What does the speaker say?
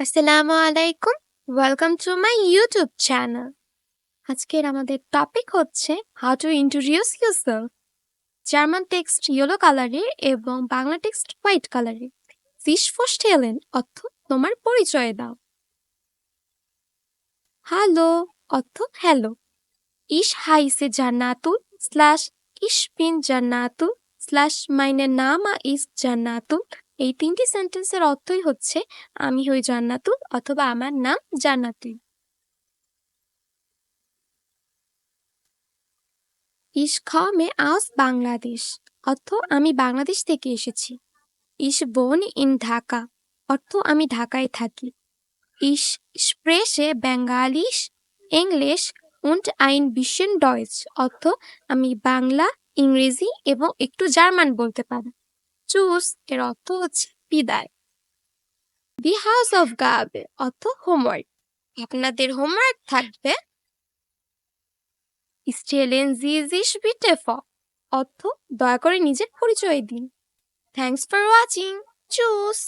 আসসালামু আলাইকুম welcome to my YouTube channel আজকের আমাদের টপিক হচ্ছে how to introduce yourself German text yellow কালারের এবং বাংলা টেক্সট হোয়াইট কালারের ফিশ ফোস্টেলেন অর্থ তোমার পরিচয় দাও। হ্যালো অর্থ হ্যালো ইশ হাইসে জান্নাতুল স্ল্যাশ ইশ পিন জান্নাতুল স্ল্যাশ মাইনে নামা ইস জান্নাতুল এই তিনটি সেন্টেন্সের অর্থই হচ্ছে, আমি হই জান্নাতুল অথবা আমার নাম জান্নাতুল ইশ মে আস বাংলাদেশ অর্থ, আমি বাংলাদেশ থেকে এসেছি। ইস বোন ইন ঢাকা অর্থ, আমি ঢাকায় থাকি। ইশ স্প্রেশে বেঙ্গালিশ ইংলিশ উন্ট আইন বিশেন ডয়েচ অর্থ, আমি বাংলা, ইংরেজি এবং একটু জার্মান বলতে পারি। চুজ এর অর্থ হচ্ছে বিদায়। দি হাউস অফ গাবে অর্থ হোমওয়ার্ক আপনাদের হোমওয়ার্ক থাকবে স্টেলেন জিজিস বিটেফ অর্থ দয়া করে নিজের পরিচয় দিন। Thanks for watching choose